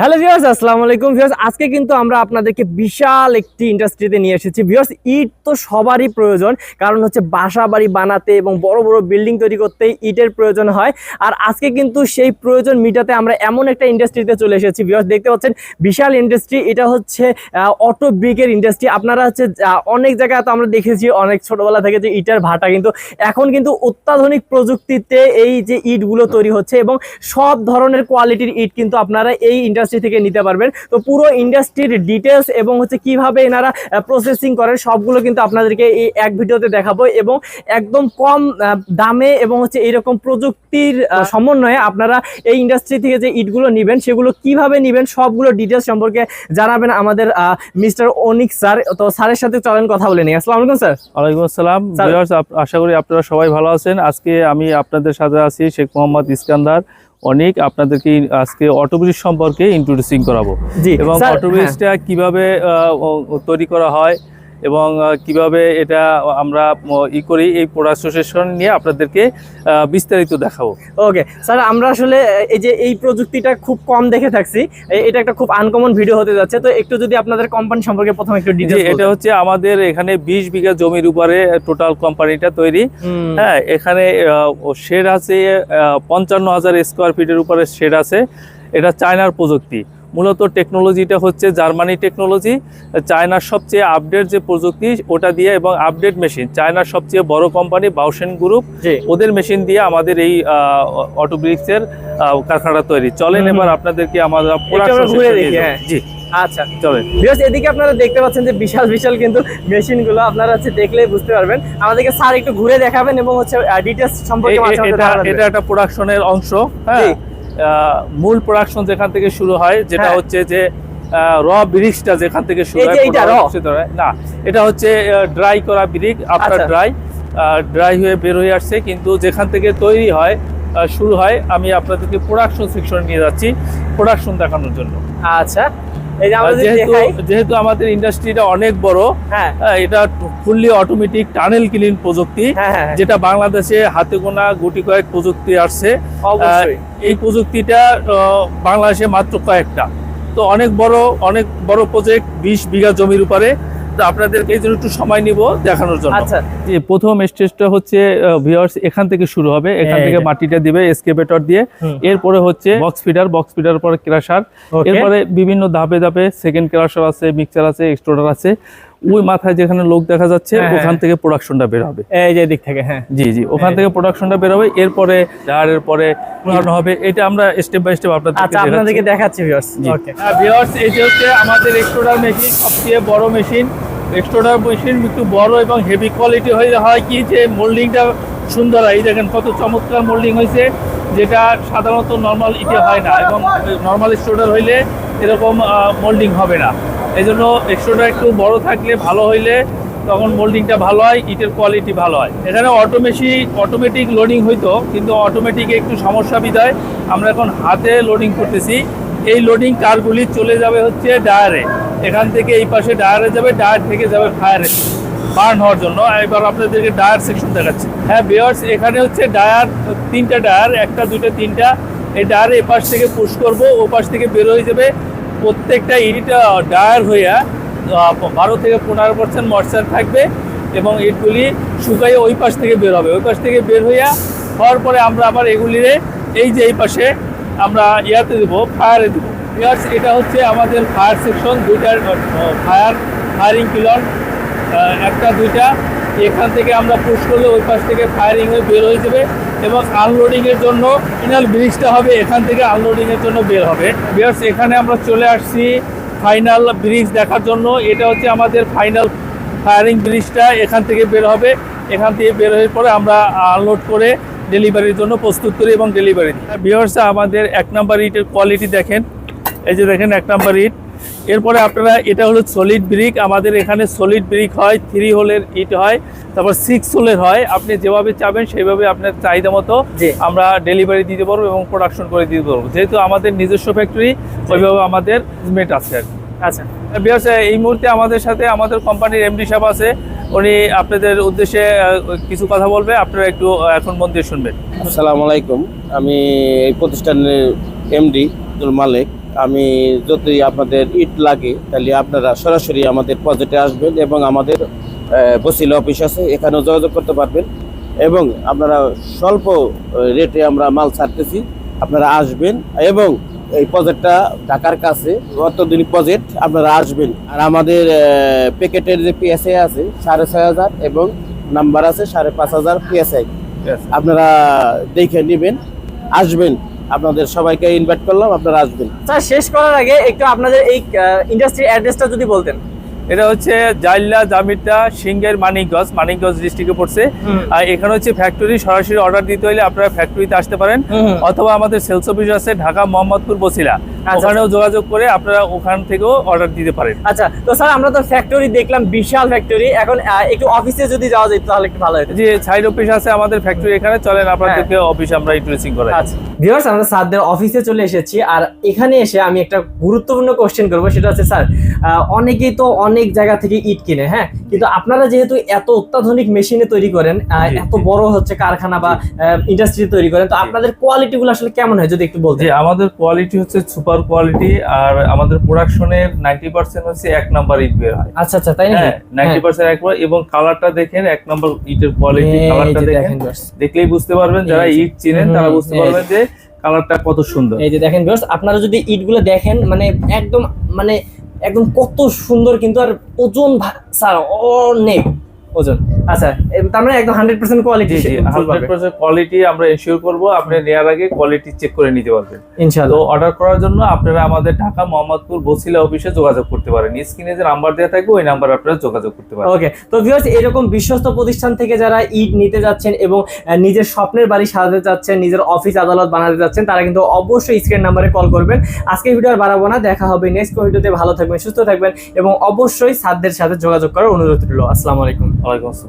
Hello viewers আসসালামু আলাইকুম। Viewers আজকে কিন্তু আমরা আপনাদেরকে বিশাল একটি ইন্ডাস্ট্রিতে নিয়ে এসেছি। ভিউয়ার্স ইট তো সবারই প্রয়োজন, কারণ হচ্ছে বাসা বাড়ি বানাতে এবং বড় বড় বিল্ডিং তৈরি করতে ইটের প্রয়োজন হয়। আর আজকে কিন্তু সেই প্রয়োজন মিটাতে আমরা এমন একটা ইন্ডাস্ট্রিতে চলে এসেছি। ভিউয়ার্স দেখতে পাচ্ছেন, বিশাল ইন্ডাস্ট্রি এটা হচ্ছে অটো ব্রিকের ইন্ডাস্ট্রি আপনারা হচ্ছে অনেক জায়গায় তো আমরা দেখেছি, অনেক ছোটবেলা থেকে যে ইটের ভাটা, কিন্তু এখন কিন্তু অত্যাধুনিক প্রযুক্তিতে এই যে ইটগুলো তৈরি হচ্ছে এবং সব ধরনের কোয়ালিটির ইট কিন্তু আপনারা এই ইন্ডাস্ট্রি থেকে নিতে পারবেন। তো পুরো ইন্ডাস্ট্রির ডিটেলস এবং হচ্ছে কীভাবে এনারা প্রসেসিং করেন সবগুলো কিন্তু আপনাদেরকে এই এক ভিডিওতে দেখাবো এবং একদম কম দামে এবং হচ্ছে এরকম প্রযুক্তির সমন্বয়ে আপনারা এই ইন্ডাস্ট্রি থেকে যে ইটগুলো নেবেন সেগুলো কীভাবে নেবেন সবগুলো ডিটেলস সম্পর্কে জানাবেন আমাদের মিস্টার অনিক স্যার। তো স্যারের সাথে চলেন কথা বলে নিই। আসসালামু আলাইকুম স্যার। ওয়ালাইকুম আসসালাম। ভিউয়ার্স আশা করি আপনারা সবাই ভালো আছেন। আজকে আমি আপনাদের সাথে আছি শেখ মোহাম্মদ ইস্কান্দার। অনেক আপনাদেরকে আজকে অটোব্রিজ সম্পর্কে ইন্ট্রোডিউসিং করাবো। এবং অটোব্রিজটা কীভাবে ও- ও তৈরি করা হয় এবং কীভাবে এটা আমরা ই করি এই প্রোডাকশন নিয়ে আপনাদেরকে বিস্তারিত দেখাবো। ওকে স্যার আমরা আসলে এই যে এই প্রযুক্তিটা খুব কম দেখে থাকছি এটা একটা খুব আনকমন ভিডিও হতে যাচ্ছে তো একটু যদি আপনাদের কোম্পানি সম্পর্কে প্রথমে একটু ডিটেইলস এটা হচ্ছে আমাদের এখানে বিশ বিঘা জমির উপরে টোটাল কোম্পানিটা তৈরি। হ্যাঁ এখানে শেড আছে পঞ্চান্ন হাজার স্কোয়ার ফিটের উপরে শেড আছে। এটা চায়নার প্রযুক্তি। মূলত টেকনোলজিটা হচ্ছে জার্মানি টেকনোলজি চায়নার সবচেয়ে আপডেট যে প্রযুক্তি ওটা দিয়ে এবং আপডেট মেশিন চায়নার সবচেয়ে বড় কোম্পানি বাউসেন গ্রুপ ওদের মেশিন দিয়ে আমাদের এই অটোব্রিক্সের কারখানা তৈরি। চলেন এবার আপনাদেরকে যাব। হ্যাঁ। জি। আচ্ছা। চলেন। এদিকে আপনারা দেখতে পাচ্ছেন যে বিশাল বিশাল কিন্তু মেশিনগুলো আপনারা হচ্ছে দেখলেই বুঝতে পারবেন। আমাদেরকে স্যার একটু ঘুরে দেখাবেন এবং হচ্ছে সম্পর্কে এটা। একটা প্রোডাকশনের অংশ হ্যাঁ। মূল প্রোডাকশন যেখান থেকে শুরু হয় যেটা হ্যাঁ। হচ্ছে যে র ব্রিক্সটা যেখান থেকে শুরু হয়। না এটা হচ্ছে ড্রাই করা ব্রিক আফটার। ড্রাই ড্রাই হয়ে বের হয়ে আসছে কিন্তু যেখান থেকে তৈরি হয় শুরু হয় আমি আপনাদেরকে প্রোডাকশন সেকশন নিয়ে যাচ্ছি প্রোডাকশন দেখানোর জন্য আচ্ছা যেহেতু আমাদের ইন্ডাস্ট্রিটা অনেক বড় হ্যাঁ। এটা ফুললি অটোমেটিক টানেল ক্লিন প্রযুক্তি হ্যাঁ হ্যাঁ যেটা বাংলাদেশে হাতে গোনা গুটি কয়েক প্রযুক্তি আসছে। এই প্রযুক্তিটা বাংলাদেশে মাত্র কয়েকটা। তো অনেক বড় অনেক বড় প্রজেক্ট বিশ বিঘা জমির উপরে। আপনাদেরকে এই জন্য একটু সময় নিব দেখানোর জন্য। আচ্ছা। যে প্রথম স্টেজটা হচ্ছে ভিউয়ার্স এখান থেকে শুরু হবে। এখান থেকে মাটিটা দিবে এসকেভেটর দিয়ে। এরপরে হচ্ছে বক্স ফিডার বক্স ফিডার পরে ক্রাশার এরপরে বিভিন্ন ধাপে ধাপে সেকেন্ড ক্রাশার আছে মিক্সার আছে এক্সট্রোডার আছে। ওই মাথায় যেখানে লোক দেখা যাচ্ছে হ্যাঁ, ওখান থেকে প্রোডাকশনটা বের হবে। এই যে দিক থেকে হ্যাঁ। জি জি ওখান হ্যাঁ। থেকে প্রোডাকশনটা বের হবে। এরপরে ডায়ারের পরে পুরানো হবে এটা আমরা স্টেপ বাই স্টেপ আপনাদেরকে আচ্ছা আপনাদেরকে দেখাচ্ছি ভিউয়ার্স ওকে হ্যাঁ ভিউয়ার্স এই যে হচ্ছে আমাদের এক্সট্রোডার মেশিন সবচেয়ে বড় মেশিন এক্সট্রোডার মেশিন একটু বড় এবং হেভি কোয়ালিটি হয়ে হয় কি যে মোল্ডিংটা সুন্দর হয়। এই দেখেন কত চমৎকার মোল্ডিং হয়েছে যেটা সাধারণত নর্মাল ইটে হয় না। এবং নর্মাল এক্সট্রোডার হইলে এরকম মোল্ডিং হবে না। এই জন্য এক্সট্রোডার একটু বড় থাকলে ভালো হইলে তখন মোল্ডিংটা ভালো হয়, ইটের কোয়ালিটি ভালো হয়। এখানে অটোমেশি অটোমেটিক লোডিং হইতো, কিন্তু অটোমেটিকে একটু সমস্যা বিদায় আমরা এখন হাতে লোডিং করতেছি। এই লোডিং কারগুলি চলে যাবে হচ্ছে ডায়ারে। এখান থেকে এই পাশে ডায়ারে যাবে, ডায়ার থেকে যাবে ফায়ারে বার্ন হওয়ার জন্য। এবার আপনাদেরকে ডায়ার সেকশন দেখাচ্ছি। হ্যাঁ বিয়ার্স এখানে হচ্ছে ডায়ার, তিনটা ডায়ার, একটা, দুইটা, তিনটা। এই ডায়ারে এ পাশ থেকে পুশ করব ও পাশ থেকে বের হয়ে যাবে। প্রত্যেকটা ইটটা ডায়ার হইয়া বারো থেকে পনেরো পার্সেন্ট ময়শ্চার থাকবে এবং ইটগুলি শুকাইয়ে ওই পাশ থেকে বের হবে। ওই পাশ থেকে বের হইয়া হওয়ার পরে আমরা আবার এগুলিরে এই যে এই পাশে আমরা ইয়াতে দেবো, ফায়ারে দেবো। ইয়ার্স, এটা হচ্ছে আমাদের ফায়ার সেকশন, দুইটার ফায়ার, ফায়ারিং পিলন একটা, দুইটা এখান থেকে আমরা পুশ করলে ওই পাশ থেকে ফায়ারিং হয়ে বের হয়ে যাবে এবং আনলোডিংয়ের জন্য ফিনাল ব্রিজটা হবে এখান থেকে আনলোডিংয়ের জন্য বের হবে। বিয়ার্স এখানে আমরা চলে আসছি ফাইনাল ব্রিজ দেখার জন্য। এটা হচ্ছে আমাদের ফাইনাল ফায়ারিং ব্রিজটা এখান থেকে বের হবে। এখান থেকে বের হয়ে পরে আমরা আনলোড করে ডেলিভারির জন্য প্রস্তুত করি এবং ডেলিভারি দিই ভিউয়ার্স আমাদের এক নাম্বার ইটের কোয়ালিটি দেখেন। এই যে দেখেন এক নাম্বার ইট। এরপরে আপনারা এটা হলো সলিড ব্রিক আমাদের এখানে সলিড ব্রিক হয় থ্রি হোলের ইট হয় তারপর সিক্স হোলের হয়। আপনি যেভাবে চাবেন সেইভাবে আপনার চাহিদা মতো। আমরা ডেলিভারি দিতে পারব এবং প্রোডাকশন করে দিতে পারব। যেহেতু আমাদের নিজস্ব ফ্যাক্টরি ওইভাবে আমাদের মেট আছে আর কি। আচ্ছা। বিয়ার্স এই মুহূর্তে আমাদের সাথে আমাদের কোম্পানির এমডি সাহেব আছে। উনি আপনাদের উদ্দেশ্যে কিছু কথা বলবে। আপনারা একটু এখন মন দিয়ে শুনবেন। আসসালামু আলাইকুম। আমি এই প্রতিষ্ঠানের এমডি আব্দুল মালিক। আমি যদি আপনাদের ইট লাগে তাহলে আপনারা সরাসরি আমাদের প্রজেক্টে আসবেন এবং আমাদের বসিল অফিস আছে এখানেও যোগাযোগ করতে পারবেন। এবং আপনারা স্বল্প রেটে আমরা মাল ছাড়তেছি আপনারা আসবেন এবং এই প্রজেক্টটা ঢাকার কাছে অত্যাধুনিক প্রজেক্ট আপনারা আসবেন। আর আমাদের প্যাকেটের যে পিএসআই আছে সাড়ে ছয় হাজার এবং নাম্বার আছে সাড়ে পাঁচ হাজার পিএসআই আপনারা দেখে নেবেন আসবেন। আপনাদের সবাইকে ইনভাইট করলাম, আপনারা আসবেন। স্যার, শেষ করার আগে একটু আপনাদের এই ইন্ডাস্ট্রি অ্যাড্রেসটা যদি বলতেন। এটা হচ্ছে জাইল্লা জামিরটা সিংহের মানিকগঞ্জ মানিকগঞ্জ ডিস্ট্রিক্টে পড়ছে। আর এখানে হচ্ছে ফ্যাক্টরি সরাসরি অর্ডার দিতে হলে আপনারা ফ্যাক্টরিতে আসতে পারেন। অথবা আমাদের সেলস অফিস আছে ঢাকা মোহাম্মদপুর বসিলা। আচ্ছা। ওখানেও যোগাযোগ করে আপনারা ওখান থেকেও অর্ডার দিতে পারেন। আচ্ছা তো স্যার আমরা তো ফ্যাক্টরি দেখলাম বিশাল ফ্যাক্টরি এখন একটু অফিসে যদি যাওয়া যেত তাহলে একটু ভালো হতো। যে সাইড অফিস আছে আমাদের ফ্যাক্টরি এখানে। চলেন আপনাদেরকে অফিস আমরা ইন্ট্রোডিউসিং করাই। আচ্ছা। ভিউয়ার্স আমরা স্যারদের অফিসে চলে এসেছি। আর এখানে এসে আমি একটা গুরুত্বপূর্ণ কোশ্চেন করব। সেটা হচ্ছে স্যার অনেকেই তো অনেক জায়গা থেকে ইট কিনে হ্যাঁ? কিন্তু আপনারা যেহেতু এত অত্যাধুনিক মেশিনে তৈরি করেন এত বড় হচ্ছে কারখানা বা ইন্ডাস্ট্রি তৈরি করেন তো আপনাদের কোয়ালিটি গুলো আসলে কেমন হয় যদি একটু বলতেন? যে আমাদের কোয়ালিটি হচ্ছে সুপার কোয়ালিটি আর আমাদের প্রোডাকশনের নাইনটি পার্সেন্ট হচ্ছে এক নাম্বার ইট বের হয়। আচ্ছা আচ্ছা তাই হ্যাঁ নাইনটি পার্সেন্ট একবার এবং কালারটা দেখেন এক নম্বর ইটের কোয়ালিটি কালারটা দেখেন দেখলেই বুঝতে পারবেন যারা। ইট চিনেন তারা বুঝতে পারবেন যে। কালারটা কত সুন্দর। এই যে দেখেন আপনারা যদি ইটগুলো দেখেন মানে একদম মানে একদম কত সুন্দর কিন্তু আর ওজন স্যার অনেক। ওজন। আচ্ছা তার মানে একদম hundred percent quality hundred percent quality আমরা এনশিওর করব আপনি নেওয়ার আগে কোয়ালিটি চেক করে নিতে পারবেন। তো ইনশাআল্লাহ অর্ডার করার জন্য আপনারা আমাদের ঢাকা মোহাম্মদপুর বসিলা অফিসে যোগাযোগ করতে পারেন। স্ক্রিনে যে নাম্বার দেওয়া থাকবে ওই নাম্বার আপনারা যোগাযোগ করতে পারেন। ওকে তো ভিউয়ার্স এরকম বিশ্বস্ত প্রতিষ্ঠান থেকে যারা ইট নিতে যাচ্ছেন এবং নিজের স্বপ্নের বাড়ি সাজাতে যাচ্ছেন নিজের অফিস আদালত বানাতে যাচ্ছেন তারা কিন্তু অবশ্যই স্ক্রিন নাম্বারে কল করবেন। আজকে ভিডিও আর বাড়াবো না দেখা হবে নেক্সট ভিডিওতে ভালো থাকবেন সুস্থ থাকবেন এবং অবশ্যই সাধ্যের সাথে যোগাযোগ করার অনুরোধ রইল। আসসালামু আলাইকুম। ওয়ালাইকুম আসসালাম